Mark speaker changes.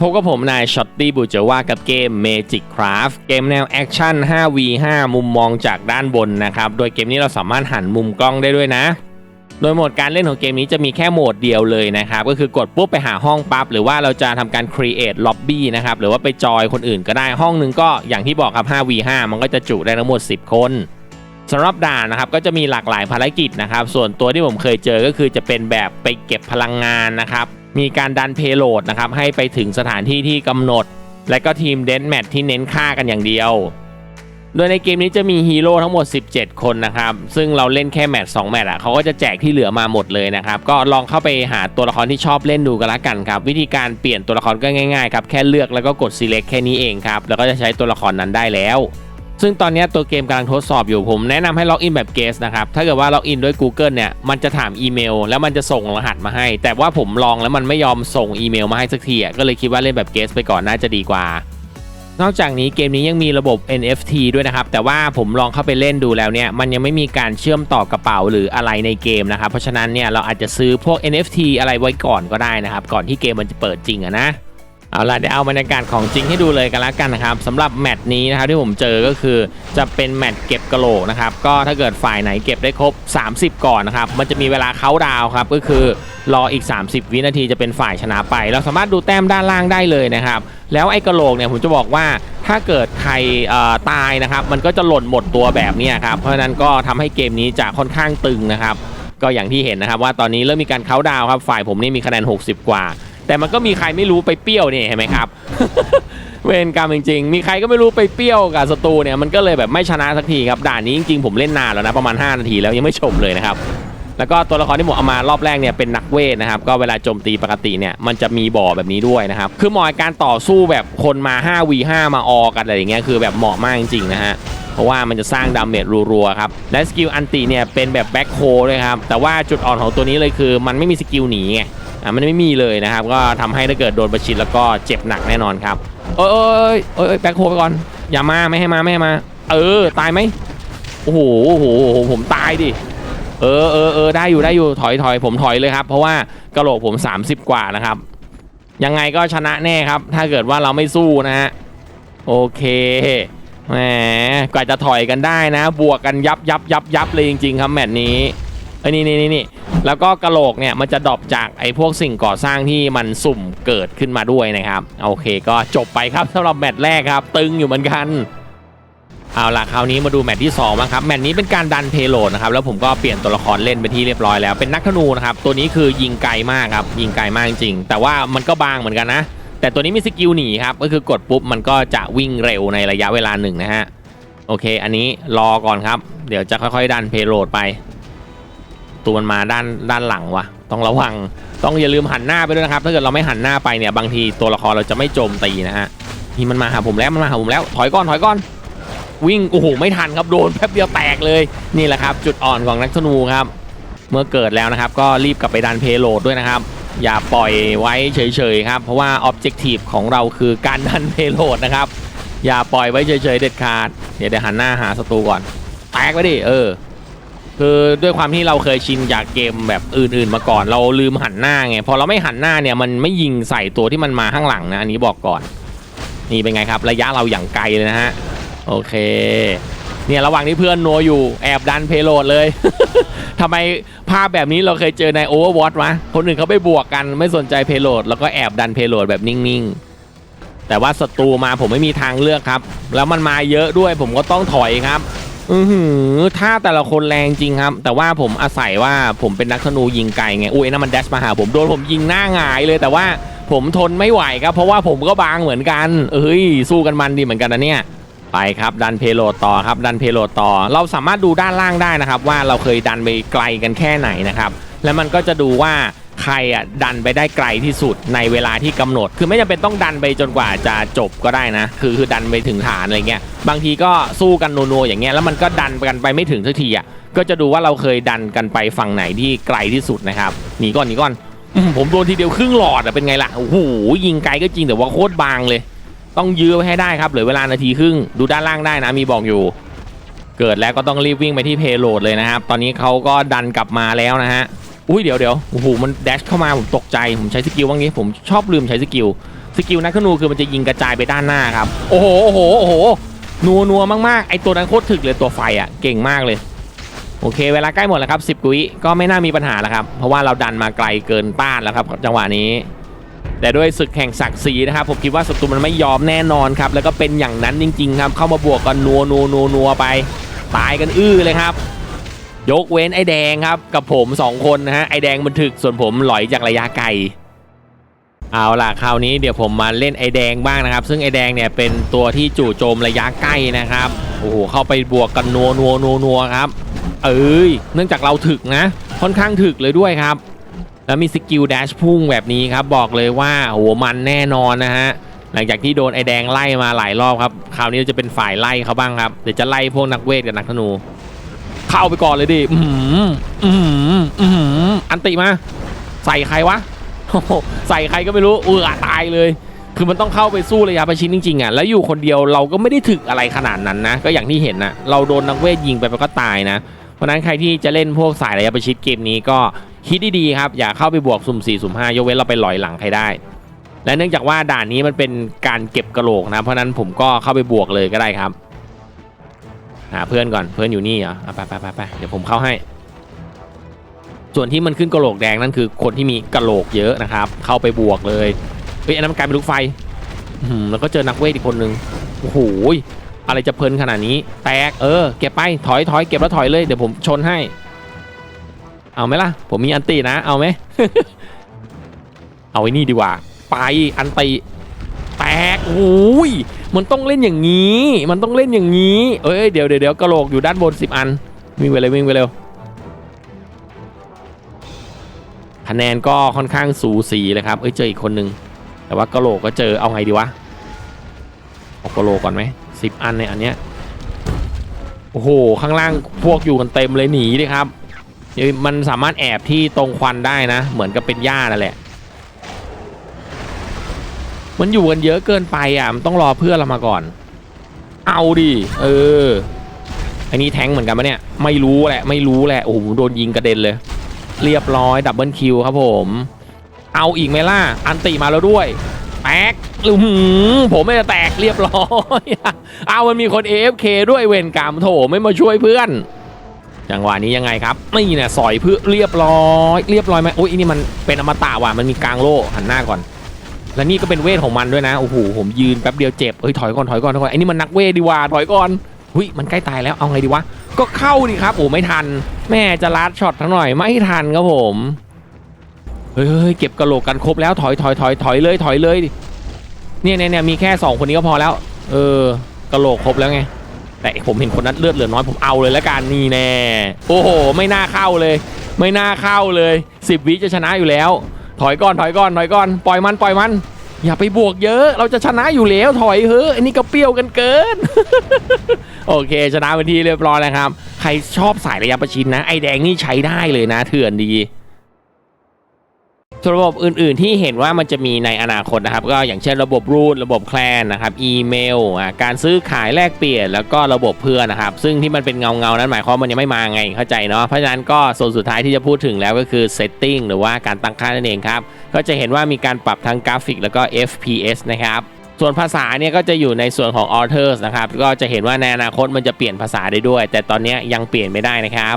Speaker 1: พบกับผมนายช็อตตี้บูเจว่ากับเกม Magic Craft เกมแนวแอคชั่น 5v5 มุมมองจากด้านบนนะครับ โดยเกมนี้เราสามารถหันมุมกล้องได้ด้วยนะ โดยโหมดการเล่นของเกมนี้จะมีแค่โหมดเดียวเลยนะครับ ก็คือกดปุ๊บไปหาห้องปั๊บ หรือว่าเราจะทำการ create lobby นะครับ หรือว่าไปจอยคนอื่นก็ได้ห้องหนึ่งก็อย่างที่บอกครับ 5v5 มันก็จะจุได้ทั้งหมด 10 คนสำหรับด่านนะครับก็จะมีหลากหลายภารกิจนะครับ ส่วนตัวที่ผมเคยเจอก็คือจะเป็นแบบไปเก็บพลังงานนะครับ มีการดันเพโลดนะครับให้ไปถึงสถานที่ที่กำหนด และก็ทีมเดนแมทที่เน้นฆ่ากันอย่างเดียวโดยในเกมนี้จะมีฮีโร่ทั้งหมด 17 คนนะครับ ซึ่งเราเล่นแค่แมตช์2แมตช์อะเขาก็จะแจกที่เหลือมาหมดเลยนะครับ ก็ลองเข้าไปหาตัวละครที่ชอบเล่นดูกันละกันครับ วิธีการเปลี่ยนตัวละครก็ง่ายๆครับ แค่เลือกแล้วก็กด select แค่นี้เองครับ แล้วก็จะใช้ตัวละครนั้นได้แล้ว ซึ่งตอนนี้ตัวเกมกำลังทดสอบอยู่ผมแนะนำให้ล็อกอินแบบเกสนะครับถ้าเกิดว่าล็อกอินด้วย Google เนี่ยมันจะถามอีเมล แล้วมันจะส่งรหัสมาให้ แต่ว่าผมลองแล้วมันไม่ยอมส่งอีเมลมาให้สักทีอะก็เลยคิดว่าเล่นแบบเกสไปก่อนน่าจะดีกว่า นอกจากนี้เกมนี้ยังมีระบบ NFT ด้วยนะครับ แต่ว่าผมลองเข้าไปเล่นดูแล้วเนี่ยมันยังไม่มีการเชื่อมต่อกระเป๋าหรืออะไรในเกมนะครับเพราะฉะนั้นเนี่ยเราอาจจะซื้อพวก NFT อะไรไว้ก่อนก็ได้นะครับก่อนที่เกมมันจะเปิดจริงอะนะ เอาล่ะเดี๋ยวเอาบรรยากาศของจริงให้ดูเลยกันละกันนะครับสำหรับแมตช์นี้นะครับที่ผมเจอก็คือจะเป็นแมตช์เก็บกระโหลกนะครับก็ถ้าเกิดฝ่ายไหนเก็บได้ครบ 30 ก่อนนะครับมันจะมีเวลาเค้าดาวครับก็คือรออีก 30 วินาทีจะเป็นฝ่ายชนะไป เราสามารถดูแต้มด้านล่างได้เลยนะครับแล้วไอ้กระโหลกเนี่ยผมจะบอกว่าถ้าเกิดใครตายนะครับมันก็จะหล่นหมดตัวแบบนี้ครับเพราะฉะนั้นก็ทำให้เกมนี้จะค่อนข้างตึงนะครับก็อย่างที่เห็นนะครับว่าตอนนี้เริ่มมีการเค้าดาวครับฝ่ายผมนี่มีคะแนน 60 กว่า แต่มันก็มีใครไม่รู้ไปเปรี้ยวเนี่ยเห็นไหมครับ เวรกรรมจริงๆ มีใครก็ไม่รู้ไปเปรี้ยวกับศัตรูเนี่ยมันก็เลยแบบไม่ชนะสักทีครับด่านนี้จริงๆผมเล่นนานแล้วนะประมาณ 5 นาทีแล้วยังไม่ชมเลยนะครับแล้วก็ตัวละครที่ผมเอามารอบแรกเนี่ยเป็นนักเวทนะครับก็เวลาโจมตีปกติเนี่ยมันจะมีบ่อแบบนี้ด้วยนะครับคือเหมาะการต่อสู้แบบคนมา 5v5 มาออกันอะไรอย่างเงี้ยคือแบบเหมาะมากจริงๆนะฮะเพราะว่ามันจะสร้างดาเมจรัวๆครับและสกิลอันติเนี่ยเป็นแบบแบ็คโคด้วยครับแต่ว่าจุดอ่อนของตัวนี้เลยคือ มันไม่มีสกิลหนีไง อะมันไม่มีเลยนะครับ ก็ทำให้ถ้าเกิดโดนประชิดแล้วก็เจ็บหนักแน่นอนครับเอ้ยเอ้ยเอ้ยเอ้ยแบ็คโคไปก่อน อย่ามาไม่ให้มาไม่ให้มา เออตายไหมโอ้โหโอ้โหโอ้โหผมตายดิเออเออเออได้อยู่ได้อยู่ถอยถอยผมถอยเลยครับ เพราะว่ากระโหลกผม 30 กว่านะครับ ยังไงก็ชนะแน่ครับ ถ้าเกิดว่าเราไม่สู้นะฮะโอเคแหมกว่าจะถอยกันได้นะ บวกกันยับยับยับยับเลยจริง ๆ ครับแมตช์นี้เอ้ยนี่นี่นี่ แล้วก็กระโหลกเนี่ยมันจะดรอปจากไอ้พวกสิ่งก่อสร้างที่มันสุ่มเกิดขึ้นมาด้วยนะครับ โอเคก็จบไปครับสำหรับแมตช์แรกครับ ตึงอยู่เหมือนกันเอาล่ะคราวนี้มาดูแมตช์ที่2บ้างครับแมตช์นี้เป็นการดันเพโลดนะครับแล้วผมก็เปลี่ยนตัวละครเล่นไปที่เรียบร้อยแล้วเป็นนักธนูนะครับตัวนี้คือยิงไกลมากครับยิงไกลมากจริง แต่ว่ามันก็บางเหมือนกันนะ แต่ตัวนี้มีสกิลหนีครับก็คือกดปุ๊บมันก็จะวิ่งเร็วในระยะเวลาหนึ่งนะฮะโอเค อันนี้รอก่อนครับ เดี๋ยวจะค่อยๆดันเพโลดไป ตัวมันมาด้านด้านหลังวะต้องระวังต้องอย่าลืมหันหน้าไปด้วยนะครับ ถ้าเกิดเราไม่หันหน้าไปเนี่ยบางทีตัวละครเราจะไม่โจมตีนะฮะนี่มันมาหาผมแล้วมันมาหาผมแล้ว ถอยก่อนถอยก่อนวิ่งโอ้โหไม่ทันครับโดนแป๊บเดียวแตกเลยนี่แหละครับ จุดอ่อนของนักธนูครับ เมื่อเกิดแล้วนะครับ ก็รีบกลับไปดันเพโลดด้วยนะครับ อย่าปล่อยไว้เฉยๆครับ เพราะว่าออบเจกตีฟของเราคือการดันเพโลดนะครับ อย่าปล่อยไว้เฉยๆเด็ดขาดเดี๋ยวเดี๋ยวหันหน้าหาศัตรูก่อนแตกไปดิเออ คือด้วยความที่เราเคยชินจากเกมแบบอื่นๆมาก่อน เราลืมหันหน้าไงพอเราไม่หันหน้าเนี่ยมันไม่ยิงใส่ตัวที่มันมาข้างหลังนะอันนี้บอกก่อน นี่เป็นไงครับ ระยะเราอย่างไกลเลยนะฮะโอเค เนี่ยระหว่างที่เพื่อนนัวอยู่แอบดันเพโลดเลยทำไมภาพแบบนี้เราเคยเจอใน Overwatch วะคนอื่นเขาไปบวกกันไม่สนใจเพโลดแล้วก็แอบดันเพโลดแบบนิ่งๆแต่ว่าศัตรูมาผมไม่มีทางเลือกครับ แล้วมันมาเยอะด้วยผมก็ต้องถอยครับ อือหือท่าแต่ละคนแรงจริงครับ แต่ว่าผมอาศัยว่าผมเป็นนักธนูยิงไกลไงอุ้ยนั่นมันแดชมาหาผมโดนผมยิงหน้าหงายเลยแต่ว่าผมทนไม่ไหวครับ เพราะว่าผมก็บางเหมือนกัน เอ้ย สู้กันมันดีเหมือนกันนะเนี่ย ไปครับดันเพโลต่อครับดันเพโลต่อ เราสามารถดูด้านล่างได้นะครับ ว่าเราเคยดันไปไกลกันแค่ไหนนะครับ แล้วมันก็จะดูว่า ใครอะดันไปได้ไกลที่สุดในเวลาที่กำหนด คือไม่จำเป็นต้องดันไปจนกว่าจะจบก็ได้นะ คือคือดันไปถึงฐานอะไรเงี้ยบางทีก็สู้กันนัวๆอย่างเงี้ยแล้วมันก็ดันกันไปไม่ถึงสักทีอะก็จะดูว่าเราเคยดันกันไปฝั่งไหนที่ไกลที่สุดนะครับหนีก่อนหนีก่อนอื้อหือผมโดนทีเดียวครึ่งหลอดอะเป็นไงล่ะโอ้โหยิงไกลก็จริงแต่ว่าโคตรบางเลย ต้องยื้อไว้ให้ได้ครับเหลือเวลานาทีครึ่งดูด้านล่างได้นะมีบอกอยู่ เกิดแล้วก็ต้องรีบวิ่งไปที่เพโลดเลยนะครับตอนนี้เขาก็ดันกลับมาแล้วนะฮะ อุ้ยเดี๋ยวเดี๋ยวโอ้โหมันแดชเข้ามาผมตกใจผมใช้สกิลบ้างนี้ผมชอบลืมใช้สกิลสกิลนักธนูคือมันจะยิงกระจายไปด้านหน้าครับโอ้โหโอ้โหโอ้โหนัวนัวมากๆไอตัวนั้นโคตรถึกเลยตัวไฟอะเก่งมากเลยโอเค เวลาใกล้หมดแล้วครับ10กุยก็ไม่น่ามีปัญหาแล้วครับ เพราะว่าเราดันมาไกลเกินต้านแล้วครับจังหวะนี้ แต่ด้วยศึกแห่งศักดิ์ศรีนะครับผมคิดว่าศัตรูมันไม่ยอมแน่นอนครับแล้วก็เป็นอย่างนั้นจริง ๆ ครับ เข้ามาบวกกันนัวนัวนัวนัวไป ตายกันอื้อเลยครับ ยกเว้นไอ้แดงครับกับผมสองคนนะฮะไอ้แดงมันถึกส่วนผมหลอยจากระยะไกลเอาล่ะคราวนี้เดี๋ยวผมมาเล่นไอแดงบ้างนะครับ ซึ่งไอแดงเนี่ยเป็นตัวที่จู่โจมระยะใกล้นะครับโอ้โหเข้าไปบวกกันนัวนัวนัวนัวครับเอ้ยเนื่องจากเราถึกนะ ค่อนข้างถึกเลยด้วยครับ แล้วมีสกิลแดชพุ่งแบบนี้ครับ บอกเลยว่าโหัวมันแน่นอนนะฮะหลังจากที่โดนไอแดงไล่มาหลายรอบครับคราวนี้จะเป็นฝ่ายไล่เขาบ้างครับเดี๋ยวจะไล่พวกนักเวทกับนักธนู เข้าไปก่อนเลยดิ อืมอืมอืมอันติมา ใส่ใครวะ ใส่ใครก็ไม่รู้เออตายเลย คือมันต้องเข้าไปสู้ระยะประชิดจริงๆอะ แล้วอยู่คนเดียวเราก็ไม่ได้ถึกอะไรขนาดนั้นนะ ก็อย่างที่เห็นนะ เราโดนนักเวทยิงไปมันก็ตายนะ เพราะนั้นใครที่จะเล่นพวกสายระยะประชิดเกมนี้ก็คิดดีๆครับ อย่าเข้าไปบวกสุ่ม4สุ่ม5ยกเว้นเราไปหลอยหลังใครได้ และเนื่องจากว่าด่านนี้มันเป็นการเก็บกระโหลกนะ เพราะนั้นผมก็เข้าไปบวกเลยก็ได้ครับ หาเพื่อนก่อนเพื่อนอยู่นี่เหรอไปไปไปไปเดี๋ยวผมเข้าให้ ส่วนที่มันขึ้นกระโหลกแดงนั่นคือคนที่มีกระโหลกเยอะนะครับ เข้าไปบวกเลยเฮ้ยอันนั้นมันกลายเป็นลูกไฟอื้อหือแล้วก็เจอนักเวทอีกคนนึงโอ้โหอะไรจะเพลินขนาดนี้ แตกเออ เก็บไปถอยถอยเก็บแล้วถอยเลยเดี๋ยวผมชนให้ เอาไหมล่ะ ผมมีอันตีนะ เอาไหมเอาไว้นี่ดีกว่า ไปอันตีแตกโอ้ย มันต้องเล่นอย่างนี้ มันต้องเล่นอย่างนี้ เอ้ยเดี๋ยวเดี๋ยวเดี๋ยวกระโหลกอยู่ด้านบน 10 อัน วิ่งไปเลยวิ่งไปเร็วคะแนนก็ค่อนข้างสูสีเลยครับ เอ้ยเจออีกคนนึง แต่ว่ากระโหลกก็เจอเอาไงดีวะเอากระโหลกก่อนไหมสิบอันในอันเนี้ยโอ้โหข้างล่างพวกอยู่กันเต็มเลยหนีดิครับเดี๋ยมันสามารถแอบที่ตรงควันได้นะ เหมือนกับเป็นหญ้านั่นแหละ มันอยู่กันเยอะเกินไปอะมันต้องรอเพื่อนเรามาก่อน เอาดิเออ อันนี้แทงเหมือนกันปะเนี่ยไม่รู้แหละไม่รู้แหละโอ้โหโดนยิงกระเด็นเลย เรียบร้อยดับเบิลคิวครับผม เอาอีกไหมล่ะอันติมาแล้วด้วยแตกอือหือผมไม่ได้แตกเรียบร้อยเอามันมีคน AFK ด้วยเวรกรรมโถไม่มาช่วยเพื่อนจังหวะนี้ยังไงครับนี่เนี่ยสอยเพื่อเรียบร้อย เรียบร้อยไหมโอ้ยนนี่มันเป็นอมตะว่ะมันมีกลางโล่หันหน้าก่อน และนี่ก็เป็นเวทของมันด้วยนะ โอ้โห ผมยืนแป๊บเดียวเจ็บเอ้ย ถอยก่อน ถอยก่อน ถอยก่อนไอ้นี่มันนักเวทดีกว่า ถอยก่อน หุยมันใกล้ตายแล้ว เอาไงดีวะ ก็เข้าดิครับ โอ้ไม่ทัน แม่จะลัดช็อตทั้งหน่อย ไม่ทันครับผม เฮ้ยเก็บกระโหลกกันครบแล้ว ถอยถอยถอยถอยเลย ถอยเลย เนี่ยเนี่ยเนี่ยมีแค่สองคนนี้ก็พอแล้ว เออกระโหลกครบแล้วไง แต่ผมเห็นคนนั้นเลือดเหลือน้อย ผมเอาเลยแล้วกันนี่แน่ โอ้โห ไม่น่าเข้าเลย ไม่น่าเข้าเลยสิบวิจะชนะอยู่แล้ว ถอยก่อนถอยก่อนถอยก่อนปล่อยมันปล่อยมัน อย่าไปบวกเยอะ เราจะชนะอยู่แล้วถอยเฮ้ยอันนี้ก็เปรี้ยวกันเกิน โอเค ชนะเป็นที่เรียบร้อยแล้วครับ ใครชอบสายระยะประชิดนะ ไอแดงนี่ใช้ได้เลยนะ เถื่อนดี ส่วนระบบอื่น ๆ ที่เห็นว่ามันจะมีในอนาคตนะครับ ก็อย่างเช่นระบบรูทระบบแคลนนะครับอีเมลการซื้อขายแลกเปลี่ยน แล้วก็ระบบเพื่อนนะครับ ซึ่งที่มันเป็นเงาเงาๆนั้นหมายความว่ามันยังไม่มาไงเข้าใจเนาะเพราะฉะนั้นก็ส่วนสุดท้ายที่จะพูดถึงแล้วก็คือ setting หรือว่าการตั้งค่านั่นเองครับก็จะเห็นว่ามีการปรับทั้งกราฟิก แล้วก็ FPS นะครับส่วนภาษาเนี่ยก็จะอยู่ในส่วนของ Authors นะครับ ก็จะเห็นว่าในอนาคตมันจะเปลี่ยนภาษาได้ด้วย แต่ตอนนี้ยังเปลี่ยนไม่ได้นะครับ